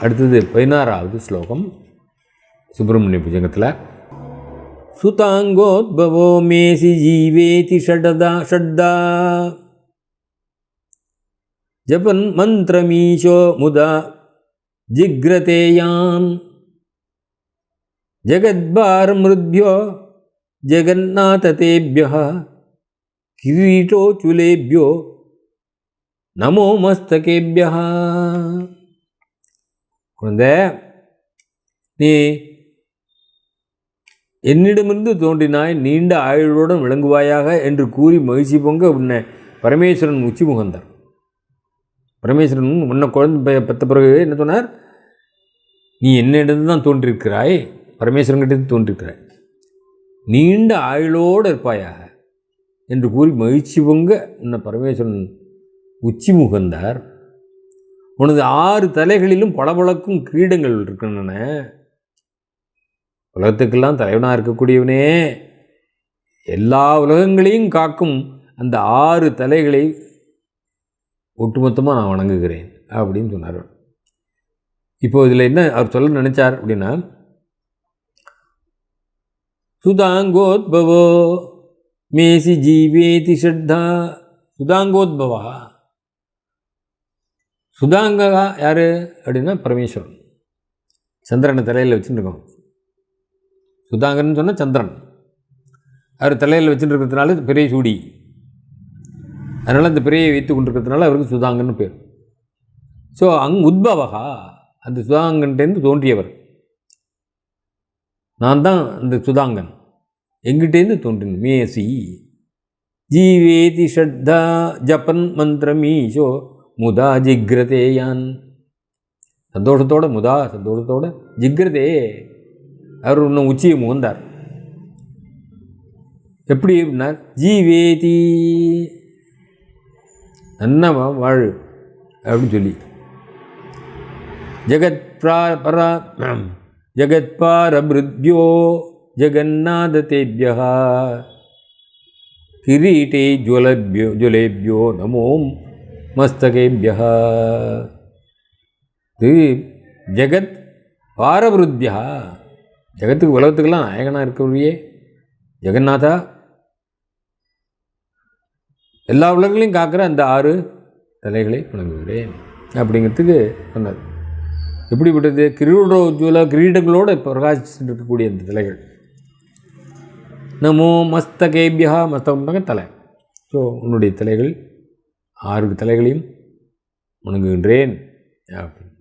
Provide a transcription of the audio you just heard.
அடுத்தது பதினாறாவது ஸ்லோகம் சுப்பிரமணிய புஜங்கத்தில். சுதாங்கோத்பவோ மேசி ஜீவேதி ஷடதா ஷட்டா ஜபன் மந்திரமீஷோ முதா ஜிக்ரதேயான் ஜகத்பாரமிருத்யோ ஜெகநாததேபிய கிரீட்டோச்சுலேபியோ நமோ மஸ்தகேபியா குழந்தை நீ என்னிடமிருந்து தோன்றினாய் நீண்ட ஆயுளுடன் விளங்குவாயாக என்று கூறி மகிழ்ச்சி பொங்க உன்னை பரமேஸ்வரன் உச்சி முகந்தார் பரமேஸ்வரன் உன்னை குழந்தை பெற்ற பிறகு என்ன சொன்னார்? நீ என்னிடம் தான் தோன்றிருக்கிறாய் பரமேஸ்வரன் தோன்றிருக்கிறாய். நீண்ட ஆயுளோடு இருப்பாயாக என்று கூறி மகிழ்ச்சி பொங்க உன்னை பரமேஸ்வரன் உச்சி முகந்தார் உனது ஆறு தலைகளிலும் பளபளக்கும் கிரீடங்கள் இருக்கின்றன. உலகத்துக்கெல்லாம் தலைவனாக இருக்கக்கூடியவனே. எல்லா உலகங்களையும் காக்கும் அந்த ஆறு தலைகளை ஒட்டுமொத்தமாக நான் வணங்குகிறேன் அப்படின்னு சொன்னார். இப்போ இதில் என்ன அவர் சொல்ல நினைச்சார் அப்படின்னா சுதாங்கோத்பவோ மேசி ஜீவேதி ஷத்தா சுதாங்கோத்பவா? சுதாங்கா யார் அப்படின்னா பரமேஸ்வரன். சந்திரனை தலையில் வச்சுருக்கோம் சுதாங்கன்னு சொன்னால் சந்திரன். அவர் தலையில் வச்சுருக்கிறதுனால பெரிய சூடி. அதனால் அந்த பிறையை வைத்து கொண்டிருக்கிறதுனால அவருக்கு சுதாங்கன்னு பேர். ஸோ அங் உத்பவகா அந்த சுதாங்கன்டேருந்து தோன்றியவர். நான் தான் அந்த சுதாங்கன். எங்கிட்டேருந்து தோன்றின மேசி ஜீவேதி ஷத்தா ஜப்பன் மந்திரமீஷோ முதா ஜிக்ரதேயான் சந்தோஷத்தோடு முதா சந்தோஷத்தோடு ஜிக்ரதே. அவர் இன்னும் உச்சியை முகந்தார். எப்படி அப்படின்னா ஜீவேதி. நன்னவா வாழ் அப்படின்னு சொல்லி. ஜெகத் பிரா பரா ஜெகத் பாரபிருத்யோ ஜெகநாததேபியா கிரீட்டே ஜுவலபியோ ஜுவலேபியோ நமோம் மஸ்தகேபியா இது ஜெகத் பாரபிருத்யா ஜெகத்துக்கு உலகத்துக்கெல்லாம் நாயகனாக இருக்கக்கூடிய ஜெகநாதா எல்லா உலகங்களையும் காக்கிற அந்த ஆறு தலைகளை வழங்குகிறேன் அப்படிங்கிறதுக்கு சொன்னார். எப்படிப்பட்டது? கிரீடோஜ்வல கிரீடங்களோடு பிரகாசிச்சுட்டு இருக்கக்கூடிய அந்த தலைகள். நமோ மஸ்தகேபியா மஸ்தகம்னாங்க தலை. ஸோ உன்னுடைய தலைகள் ஆறு தலைகளையும் வணங்குகின்றேன் அப்படின்னு